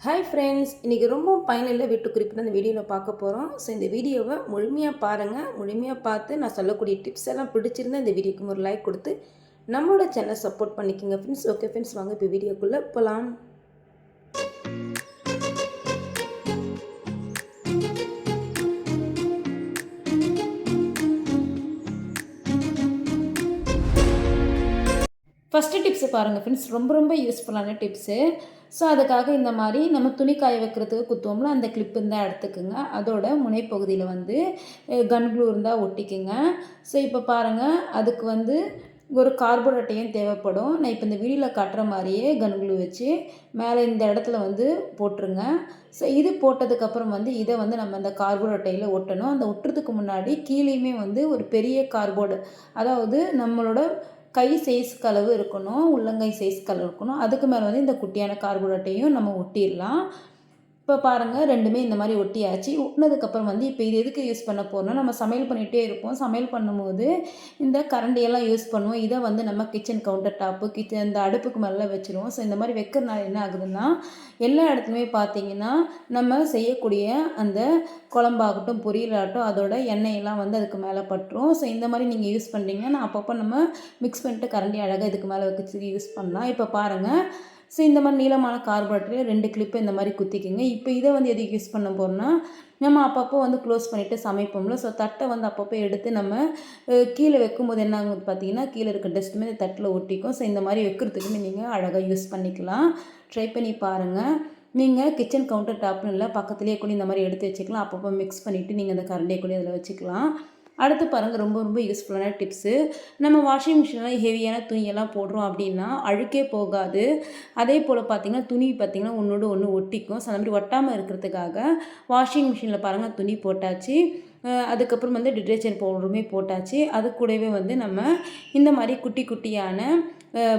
Hi friends இன்றைக்கி ரொம்ப பயனில்லை வீட்டு குறிப்பிட்ட அந்த இந்த வீடியோவில் பார்க்க போகிறோம் ஸோ இந்த வீடியோவை முழுமையாக பாருங்கள் முழுமையாக பார்த்து நான் சொல்லக்கூடிய டிப்ஸ் எல்லாம் பிடிச்சிருந்தா இந்த வீடியோக்கு ஒரு லைக் கொடுத்து நம்மளோட சேனலை சப்போர்ட் பண்ணிக்கோங்க ஃப்ரெண்ட்ஸ் ஓகே ஃப்ரெண்ட்ஸ் வாங்க இப்போ வீடியோக்குள்ளே போகலாம் ஃபஸ்ட்டு டிப்ஸை பாருங்கள் ஃப்ரெண்ட்ஸ் ரொம்ப ரொம்ப யூஸ்ஃபுல்லான டிப்ஸு ஸோ அதுக்காக இந்த மாதிரி நம்ம துணி காய வைக்கிறதுக்கு குத்துவோம்ல அந்த கிளிப்பு இருந்தால் எடுத்துக்கோங்க. அதோட முனைப்பகுதியில் வந்து கன்க்ளூ இருந்தால் ஒட்டிக்குங்க. ஸோ இப்போ பாருங்கள் அதுக்கு வந்து ஒரு கார்போர்ட் அட்டையும் தேவைப்படும். நான் இப்போ இந்த வீடியோவில் காட்டுற மாதிரியே கன் வச்சு மேலே இந்த இடத்துல வந்து போட்டுருங்க. ஸோ இது போட்டதுக்கப்புறம் வந்து இதை வந்து நம்ம அந்த கார்போர்ட் அட்டையில் ஒட்டணும். அந்த ஒட்டுறதுக்கு முன்னாடி கீழேயுமே வந்து ஒரு பெரிய கார்போர்டு அதாவது நம்மளோட கை சைஸ்க்கு அளவு இருக்கணும் உள்ளங்கை சைஸ்க்கு அளவு இருக்கணும். அதுக்கு மேலே வந்து இந்த குட்டியான கார்போர்ட் நம்ம ஒட்டிடலாம். இப்போ பாருங்கள் ரெண்டுமே இந்த மாதிரி ஒட்டியாச்சு. ஒட்டினதுக்கப்புறம் வந்து இப்போ இது எதுக்கு யூஸ் பண்ண போகிறோம்னா நம்ம சமையல் பண்ணிகிட்டே இருப்போம். சமையல் பண்ணும்போது இந்த கரண்டியெல்லாம் யூஸ் பண்ணுவோம். இதை வந்து நம்ம கிச்சன் கவுண்டர் டாப்பு கிச்சன் இந்த அடுப்புக்கு மேலே வச்சுருவோம். ஸோ இந்த மாதிரி வைக்கிறதுனால என்ன ஆகுதுன்னா எல்லா இடத்துலையுமே பார்த்தீங்கன்னா நம்ம செய்யக்கூடிய அந்த குழம்பாகட்டும் பொரியலாகட்டும் அதோட எண்ணெயெல்லாம் வந்து அதுக்கு மேலே பட்டுரும். ஸோ இந்த மாதிரி நீங்கள் யூஸ் பண்ணுறீங்கன்னா அப்பப்போ நம்ம மிக்ஸ் பண்ணிட்டு கரண்டி அழகாக இதுக்கு மேலே வச்சு யூஸ் பண்ணலாம். இப்போ பாருங்கள் ஸோ இந்த மாதிரி நீளமான கார்பரேட்டர் ரெண்டு கிளிப்பை இந்த மாதிரி குத்திக்கிங்க. இப்போ இதை வந்து எதுக்கு யூஸ் பண்ண போகிறோம்னா நம்ம அப்பப்போ வந்து க்ளோஸ் பண்ணிவிட்டு சமைப்போம்ல. ஸோ தட்டை வந்து அப்பப்போ எடுத்து நம்ம கீழே வைக்கும்போது என்ன ஆகும் பார்த்தீங்கன்னா கீழே இருக்க டஸ்ட்டுமே தட்டில் ஒட்டிக்கும். ஸோ இந்த மாதிரி வைக்கிறதுக்குமே நீங்கள் அழகாக யூஸ் பண்ணிக்கலாம். ட்ரை பண்ணி பாருங்கள் நீங்கள் கிச்சன் கவுண்டர் டாப்னு இல்லை பக்கத்துலேயே கூட இந்த மாதிரி எடுத்து வச்சுக்கலாம். அப்பப்போ மிக்ஸ் பண்ணிவிட்டு நீங்கள் அந்த கரண்டியை கூட அதில் வச்சுக்கலாம். அடுத்து பாருங்கள் ரொம்ப ரொம்ப யூஸ்ஃபுல்லான டிப்ஸு நம்ம வாஷிங் மிஷினில் ஹெவியான துணியெல்லாம் போடுறோம் அப்படின்னா அழுக்கே போகாது. அதே போல் பார்த்திங்கன்னா துணி பார்த்திங்கன்னா ஒன்றோடு ஒன்று ஒட்டிக்கும். ஸோ அந்த மாதிரி ஒட்டாமல் இருக்கிறதுக்காக வாஷிங் மிஷினில் பாருங்கள் துணி போட்டாச்சு. அதுக்கப்புறம் வந்து டிட்டர்ஜென்ட் பவுடருமே போட்டாச்சு. அது கூடவே வந்து நம்ம இந்த மாதிரி குட்டி குட்டியான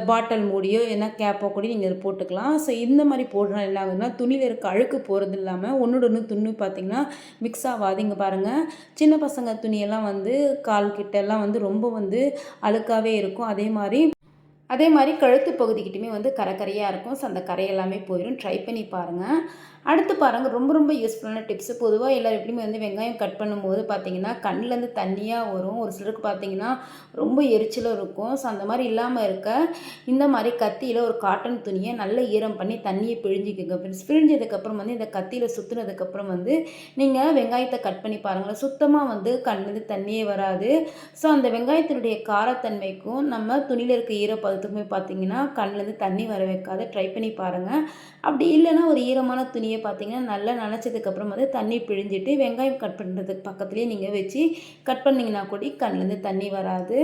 பாட்டில் மூடியோ என்ன கேப்போ கூட நீங்கள் இதை போட்டுக்கலாம். ஸோ இந்த மாதிரி போடுறது என்ன ஆகுதுன்னா துணியில் இருக்க அழுக்கு போகிறது இல்லாமல் ஒன்றோட ஒன்று துணி பார்த்திங்கன்னா மிக்ஸ் ஆகாது. இங்கே பாருங்கள் சின்ன பசங்க துணியெல்லாம் வந்து கால் கிட்டெல்லாம் வந்து ரொம்ப வந்து அழுக்காகவே இருக்கும். அதே மாதிரி அதே மாதிரி கழுத்து பகுதிக்கிட்டுமே வந்து கரை கரையாக இருக்கும். ஸோ அந்த கரை எல்லாமே போயிடும் ட்ரை பண்ணி பாருங்கள் அடுத்து பாருங்கள் ரொம்ப ரொம்ப யூஸ்ஃபுல்லான டிப்ஸு பொதுவாக எல்லாரும் எப்படியுமே வந்து வெங்காயம் கட் பண்ணும்போது பார்த்திங்கன்னா கண்ணிலேருந்து தண்ணியாக வரும். ஒரு சிலருக்கு பார்த்தீங்கன்னா ரொம்ப எரிச்சலும் இருக்கும். ஸோ அந்த மாதிரி இல்லாமல் இருக்க இந்த மாதிரி கத்தியில் ஒரு காட்டன் துணியை நல்லா ஈரம் பண்ணி தண்ணியை பிழிஞ்சிக்கோங்க ஃப்ரெண்ட்ஸ் பிழிஞ்சதுக்கப்புறம் வந்து இந்த கத்தியில் சுற்றுனதுக்கப்புறம் வந்து நீங்கள் வெங்காயத்தை கட் பண்ணி பாருங்களேன். சுத்தமாக வந்து கண்ணிலேருந்து தண்ணியே வராது. ஸோ அந்த வெங்காயத்தினுடைய காரத்தன்மைக்கும் நம்ம துணியில் இருக்க ஈரப்பதத்துக்குமே பார்த்தீங்கன்னா கண்ணிலேருந்து தண்ணி வர வைக்காத ட்ரை பண்ணி பாருங்கள் அப்படி இல்லைன்னா ஒரு ஈரமான துணியை பார்த்தீங்கன்னா நல்லா நனைச்சதுக்கப்புறம் வந்து தண்ணி பிழிஞ்சிட்டு வெங்காயம் கட் பண்ணுறதுக்கு பக்கத்துலேயே நீங்கள் வச்சு கட் பண்ணிங்கன்னா கூட கண்ணிலேருந்து தண்ணி வராது.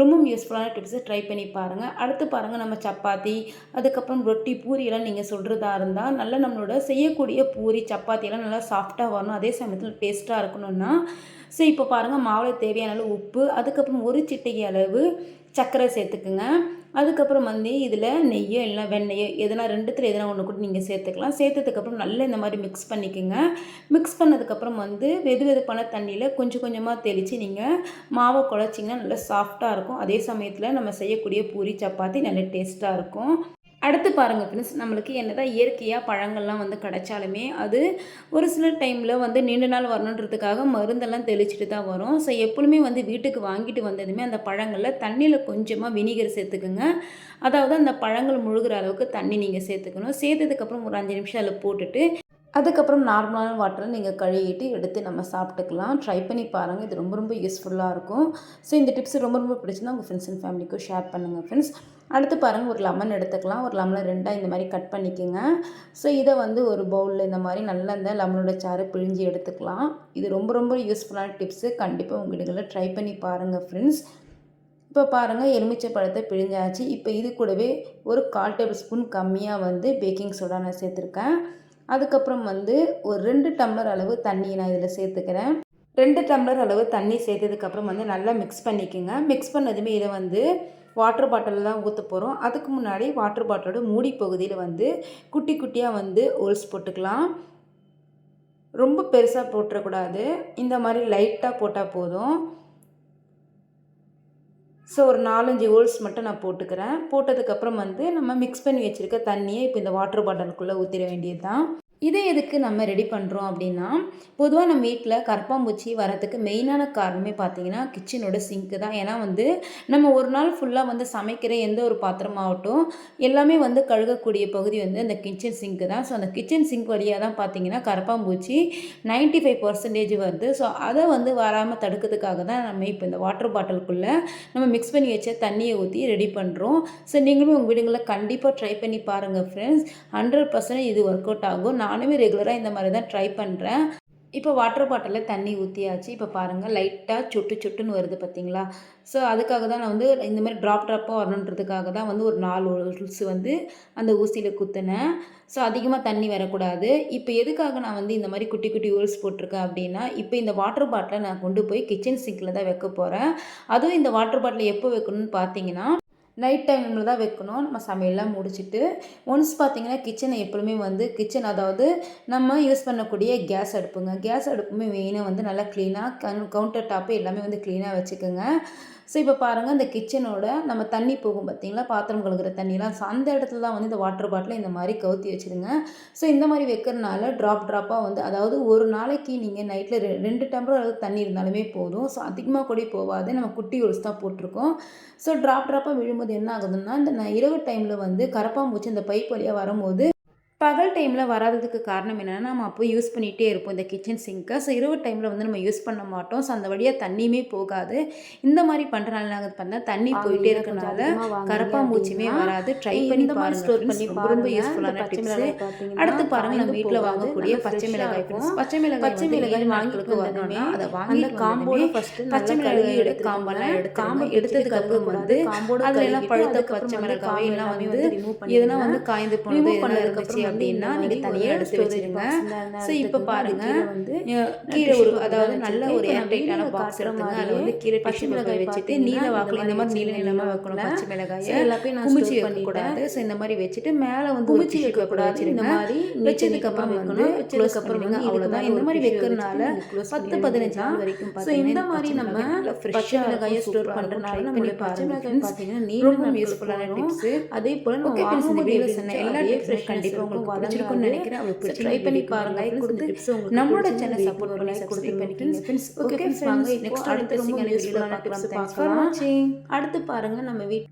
ரொம்பவும் யூஸ்ஃபுல்லான டிப்ஸை ட்ரை பண்ணி பாருங்கள் அடுத்து பாருங்கள் நம்ம சப்பாத்தி அதுக்கப்புறம் ரொட்டி பூரியெல்லாம் நீங்கள் சொல்கிறதா இருந்தால் நல்லா நம்மளோட செய்யக்கூடிய பூரி சப்பாத்தியெல்லாம் நல்லா சாஃப்டாக வரணும். அதே சமயத்தில் டேஸ்ட்டாக இருக்கணும்னா ஸோ இப்போ பாருங்கள் மாவில் தேவையான அளவு உப்பு அதுக்கப்புறம் ஒரு சிட்டிகை அளவு சர்க்கரை சேர்த்துக்குங்க. அதுக்கப்புறம் வந்து இதில் நெய்யோ இல்லை வெண்ணெயோ எதனா ரெண்டுத்தில் எதனா ஒன்று கூட நீங்கள் சேர்த்துக்கலாம். சேர்த்ததுக்கப்புறம் நல்லா இந்த மாதிரி மிக்ஸ் பண்ணிக்கோங்க. மிக்ஸ் பண்ணதுக்கப்புறம் வந்து வெது வெதுப்பான தண்ணியில் கொஞ்சம் கொஞ்சமாக தெளித்து நீங்கள் மாவை குழச்சிங்கன்னா நல்லா சாஃப்டாக இருக்கும். அதே சமயத்தில் நம்ம செய்யக்கூடிய பூரி சப்பாத்தி நல்ல டேஸ்ட்டாக இருக்கும். அடுத்து பாருங்கள் ஃப்ரெண்ட்ஸ் நம்மளுக்கு என்ன தான் இயற்கையாக பழங்கள்லாம் வந்து கிடைச்சாலுமே அது ஒரு சில டைமில் வந்து நீண்ட நாள் வரணுன்றதுக்காக மருந்தெல்லாம் தெளிச்சுட்டு தான் வரும். ஸோ எப்பொழுதுமே வந்து வீட்டுக்கு வாங்கிட்டு வந்ததுமே அந்த பழங்களில் தண்ணியில் கொஞ்சமாக வினிகர் சேர்த்துக்குங்க. அதாவது அந்த பழங்கள் முழுகிற அளவுக்கு தண்ணி நீங்கள் சேர்த்துக்கணும். சேர்த்ததுக்கப்புறம் ஒரு அஞ்சு நிமிஷம் அதில் போட்டுட்டு அதுக்கப்புறம் நார்மலான வாட்டரை நீங்கள் கழுவிட்டு எடுத்து நம்ம சாப்பிட்டுக்கலாம். ட்ரை பண்ணி பாருங்கள் இது ரொம்ப ரொம்ப யூஸ்ஃபுல்லாக இருக்கும். ஸோ இந்த டிப்ஸ் ரொம்ப ரொம்ப பிடிச்சிருந்தா உங்கள் ஃப்ரெண்ட்ஸ் அண்ட் ஃபேமிலிக்கும் ஷேர் பண்ணுங்கள் ஃப்ரெண்ட்ஸ் அடுத்து பாருங்கள் ஒரு லெமன் எடுத்துக்கலாம். ஒரு லெமனை ரெண்டாக இந்த மாதிரி கட் பண்ணிக்கோங்க. ஸோ இதை வந்து ஒரு பவுலில் இந்த மாதிரி நல்லா இந்த லெமனோட சாறு பிழிஞ்சு எடுத்துக்கலாம். இது ரொம்ப ரொம்ப யூஸ்ஃபுல்லான டிப்ஸு கண்டிப்பாக உங்கள் வீடுகளில் ட்ரை பண்ணி பாருங்கள் ஃப்ரெண்ட்ஸ் இப்போ பாருங்கள் எலுமிச்சை பழத்தை பிழிஞ்சாச்சு. இப்போ இது கூடவே ஒரு கால் டேபிள் ஸ்பூன் கம்மியாக வந்து பேக்கிங் சோடா நான் சேர்த்துருக்கேன். அதுக்கப்புறம் வந்து ஒரு ரெண்டு டம்ளர் அளவு தண்ணியை நான் இதில் சேர்த்துக்கிறேன். ரெண்டு டம்ளர் அளவு தண்ணி சேர்த்ததுக்கப்புறம் வந்து நல்லா மிக்ஸ் பண்ணிக்கோங்க. மிக்ஸ் பண்ணதுமே இதை வந்து வாட்டர் பாட்டிலில் தான் ஊற்ற போகிறோம் அதுக்கு முன்னாடி வாட்டர் பாட்டிலோட மூடி பகுதியில் வந்து குட்டி குட்டியாக வந்து ஹோல்ஸ் போட்டுக்கலாம். ரொம்ப பெருசாக போட்டுறக்கூடாது. இந்த மாதிரி லைட்டாக போட்டால் போதும். ஸோ ஒரு நாலஞ்சு ஹோல்ஸ் மட்டும் நான் போட்டுக்கிறேன். போட்டதுக்கப்புறம் வந்து நம்ம மிக்ஸ் பண்ணி வச்சுருக்க தண்ணியை இப்போ இந்த வாட்டர் பாட்டிலுக்குள்ளே ஊற்றிட வேண்டியது தான் இதை எதுக்கு நம்ம ரெடி பண்ணுறோம் அப்படின்னா பொதுவாக நம்ம வீட்டில் கரப்பாம்பூச்சி வரத்துக்கு மெயினான காரணமே பார்த்திங்கன்னா கிச்சனோட சிங்க்கு தான். ஏன்னா வந்து நம்ம ஒரு நாள் ஃபுல்லாக வந்து சமைக்கிற எந்த ஒரு பாத்திரமாகட்டும் எல்லாமே வந்து கழுகக்கூடிய பகுதி வந்து அந்த கிச்சன் சிங்க்கு தான். ஸோ அந்த கிச்சன் சிங்க் வழியாக தான் பார்த்தீங்கன்னா கரப்பாம்பூச்சி நைன்ட்டி ஃபைவ் பர்சன்டேஜ் வருது. ஸோ அதை வந்து வராமல் தடுக்கிறதுக்காக தான் நம்ம இப்போ இந்த வாட்டர் பாட்டிலுக்குள்ளே நம்ம மிக்ஸ் பண்ணி வச்ச தண்ணியை ஊற்றி ரெடி பண்ணுறோம் ஸோ நீங்களும் உங்கள் வீடுங்களில் கண்டிப்பாக ட்ரை பண்ணி பாருங்கள் ஃப்ரெண்ட்ஸ் ஹண்ட்ரட் பர்சன்ட் இது ஒர்க் அவுட் ஆகும். நானுமே ரெகுலராக இந்த மாதிரி தான் ட்ரை பண்ணுறேன் இப்போ வாட்டர் பாட்டிலில் தண்ணி ஊற்றியாச்சு இப்போ பாருங்கள் லைட்டாக சுட்டு சுட்டுன்னு வருது பார்த்தீங்களா ஸோ அதுக்காக தான் நான் வந்து இந்த மாதிரி ட்ராப் ட்ராப்பாக வரணுன்றதுக்காக தான் வந்து ஒரு நாலு ரூல்ஸ் வந்து அந்த ஊசியில் குத்தினேன். ஸோ அதிகமாக தண்ணி வரக்கூடாது. இப்போ எதுக்காக நான் வந்து இந்த மாதிரி குட்டி குட்டி ஹோல்ஸ் போட்டிருக்கேன் அப்படின்னா இப்போ இந்த வாட்டர் பாட்டிலை நான் கொண்டு போய் கிச்சன் சிங்கில் தான் வைக்க போகிறேன் அதுவும் இந்த வாட்டர் பாட்டிலை எப்போ வைக்கணும்னு பார்த்தீங்கன்னா நைட் டைமில் தான் வைக்கணும். நம்ம சமையல்லாம் முடிச்சுட்டு ஒன்ஸ் பார்த்திங்கன்னா கிச்சனை எப்பவுமே வந்து கிச்சன் அதாவது நம்ம யூஸ் பண்ணக்கூடிய கேஸ் அடுப்புங்க. கேஸ் அடுப்புமே மெயினாக வந்து நல்லா க்ளீனாக கவுண்டர் டாப்பு எல்லாமே வந்து க்ளீனாக வச்சுக்கோங்க. ஸோ இப்போ பாருங்கள் இந்த கிச்சனோட நம்ம தண்ணி போகும் பார்த்தீங்களா பாத்திரம் கழுகுற தண்ணிலாம் ஸோ அந்த இடத்துல தான் வந்து இந்த வாட்டர் பாட்டில் இந்த மாதிரி கவுத்தி வச்சுருங்க. ஸோ இந்த மாதிரி வைக்கிறனால ட்ராப் ட்ராப்பாக வந்து அதாவது ஒரு நாளைக்கு நீங்கள் நைட்டில் ரெ ரெண்டு டம்ளர் அளவு தண்ணி இருந்தாலுமே போதும். ஸோ அதிகமாக கூட போகாது நம்ம குட்டி ஒழுசு தான் போட்டிருக்கோம். ஸோ ட்ராப் ட்ராப்பாக விழும்போது என்ன ஆகுதுன்னா இந்த இரவு டைமில் வந்து கரப்பாம்பூச்சி இந்த பைப் வழியாக வரும்போது பகல் டைமில் வராததுக்கு காரணம் என்னென்னா நம்ம அப்போ யூஸ் பண்ணிகிட்டே இருப்போம். இந்த கிச்சன் சிங்கை ஸோ இரவு டைமில் வந்து நம்ம யூஸ் பண்ண மாட்டோம். ஸோ அந்த வழியாக தண்ணியுமே போகாது. இந்த மாதிரி பண்ணுறனால நாங்கள் பண்ணால் தண்ணி போயிட்டே இருக்கனால கரப்பாம்பூச்சியுமே வராது. ட்ரை பண்ணி பாருங்க ஸ்டோர் பண்ணி ரொம்ப யூஸ்ஃபுல்லான டிப்ஸ் அடுத்து பாருங்க நம்ம வீட்டில் வாங்கக்கூடிய பச்சை மிளகாய். பச்சை மிளகாய் பச்சை மிளகாய் வாங்கிட்டு வரணும்னா அதை வாங்கி காம்போட ஃபர்ஸ்ட் பச்சை மிளகாய் எடுத்து காம்பெல்லாம் எடுத்து காம்பு எடுத்ததுக்கு அப்புறம் வந்து அதுல எல்லாம் பழுத்த பச்சை மிளகாய் எல்லாம் வந்து எதனா வந்து காய்ந்து போனது இருந்துச்சு அப்படின்னா நீங்க தனியா எடுத்து வச்சிருங்க. ஸோ இப்போ பாருங்க. அஹ் கீழே ஒரு அதாவது நல்ல ஒரு ஏர்டைட்டான பாக்ஸ் எடுத்துங்க. அதில் வந்து கீழே பச்சை மிளகாய் வச்சுட்டு நீல வாக்கில் இந்த மாதிரி நீல நீளமாக வைக்கணும். பச்சை மிளகாய் எல்லாத்தையும் குமிச்சு வைக்கக்கூடாது. ஸோ இந்த மாதிரி வச்சுட்டு மேலே வந்து குமிச்சு வைக்கக்கூடாது. இந்த மாதிரி வச்சதுக்கு அப்புறம் வந்து பண்ணிடுங்க. அவ்வளோதான் இந்த மாதிரி வைக்கிறதுனால பத்து பதினஞ்சு நாள் வரைக்கும் ஸோ இந்த மாதிரி நம்ம பச்சை மிளகாயை ஸ்டோர் பண்ணுறதுனால நம்ம மிளகாய் பார்த்தீங்கன்னா நீளமாக யூஸ்ஃபுல்லான டிப்ஸ் அதே போல் நம்ம வாங்கும்போது எப்படி சொன்ன எல்லா கண்டிப்பாக உங்களுக்கு பிடிச்சிருக்கும்னு நினைக்கிறேன். ட்ரை பண்ணி பாருங்க. கொடுத்து நம்மளோட சேனல் சப்போர்ட் பண்ணி சப்ஸ்கிரைப் பண்ணிக்கோங்க. ஃப்ரெண்ட்ஸ் ஓகே ஃப்ரெண்ட்ஸ் வாங்க நெக்ஸ்ட் அடுத்த சிங்கான வீடியோவில் பார்க்கலாம். தேங்க்ஸ் ஃபார் வாட்சிங் அடுத்து பாருங்க நம்ம வீட்